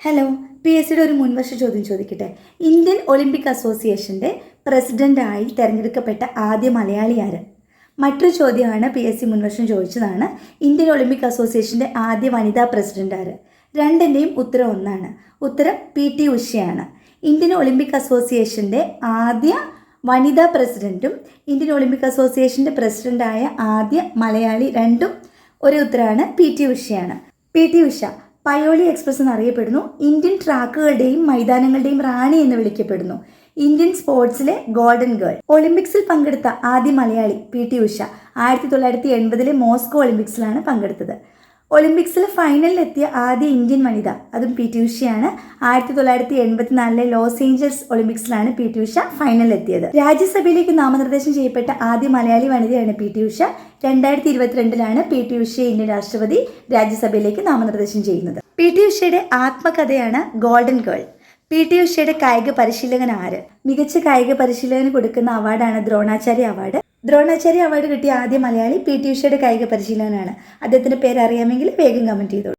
Hello P S സിയുടെ ഒരു മുൻവർഷ ചോദ്യം ചോദിക്കട്ടെ. ഇന്ത്യൻ ഒളിമ്പിക് അസോസിയേഷന്റെ പ്രസിഡന്റായി തിരഞ്ഞെടുക്കപ്പെട്ട ആദ്യ മലയാളി ആര്? മറ്റൊരു ചോദ്യമാണ് പി എസ് സി മുൻവർഷം ചോദിച്ചതാണ്. ഇന്ത്യൻ ഒളിമ്പിക് അസോസിയേഷന്റെ ആദ്യ വനിതാ പ്രസിഡന്റ് ആര്? രണ്ടിന്റെയും ഉത്തരം ഒന്നാണ്. ഉത്തരം പി ടി ഉഷയാണ്. ഇന്ത്യൻ ഒളിമ്പിക് അസോസിയേഷന്റെ ആദ്യ വനിതാ പ്രസിഡന്റും ഇന്ത്യൻ ഒളിമ്പിക് അസോസിയേഷന്റെ പ്രസിഡന്റായ ആദ്യ മലയാളി രണ്ടും ഒരു ഉത്തരമാണ് P T ഉഷയാണ്. P T Usha Payyoli express എന്നറിയപ്പെടുന്നു. ഇന്ത്യൻ ട്രാക്കുകളുടെയും മൈതാനങ്ങളുടെയും റാണി എന്ന് വിളിക്കപ്പെടുന്നു. ഇന്ത്യൻ സ്പോർട്സിലെ ഗോൾഡൻ ഗേൾ. ഒളിമ്പിക്സിൽ പങ്കെടുത്ത ആദ്യ മലയാളി പി ടി ഉഷ ആയിരത്തി തൊള്ളായിരത്തി എൺപതിലെ മോസ്കോ ഒളിമ്പിക്സിലാണ് പങ്കെടുത്തത്. ഒളിമ്പിക്സിൽ ഫൈനലിലെത്തിയ ആദ്യ ഇന്ത്യൻ വനിത. അതും പി ടി ഉഷയാണ് ആയിരത്തി തൊള്ളായിരത്തി എൺപത്തിനാലിലെ ലോസ് ഏഞ്ചൽസ് ഒളിമ്പിക്സിലാണ് പി ടി ഉഷ ഫൈനലിലെത്തിയത്. രാജ്യസഭയിലേക്ക് നാമനിർദ്ദേശം ചെയ്യപ്പെട്ട ആദ്യ മലയാളി വനിതയാണ് പി ടി ഉഷ രണ്ടായിരത്തി ഇരുപത്തിരണ്ടിലാണ് പി ടി ഉഷയെ ഇന്ത്യൻ രാഷ്ട്രപതി രാജ്യസഭയിലേക്ക് നാമനിർദ്ദേശം ചെയ്യുന്നത്. പി ടി ഉഷയുടെ ആത്മകഥയാണ് ഗോൾഡൻ ഗേൾ. പി ടി ഉഷയുടെ കായിക പരിശീലകൻ ആര്? മികച്ച കായിക പരിശീലകന് കൊടുക്കുന്ന അവാർഡാണ് ദ്രോണാചാര്യ അവാർഡ്. ദ്രോണാചാര്യ അവാർഡ് കിട്ടിയ ആദ്യ മലയാളി പി ടി ഉഷയുടെ കായിക പരിശീലകനാണ്. അദ്ദേഹത്തിന്റെ പേര് അറിയാമെങ്കിൽ വേഗം കമന്റ് ചെയ്തോളൂ.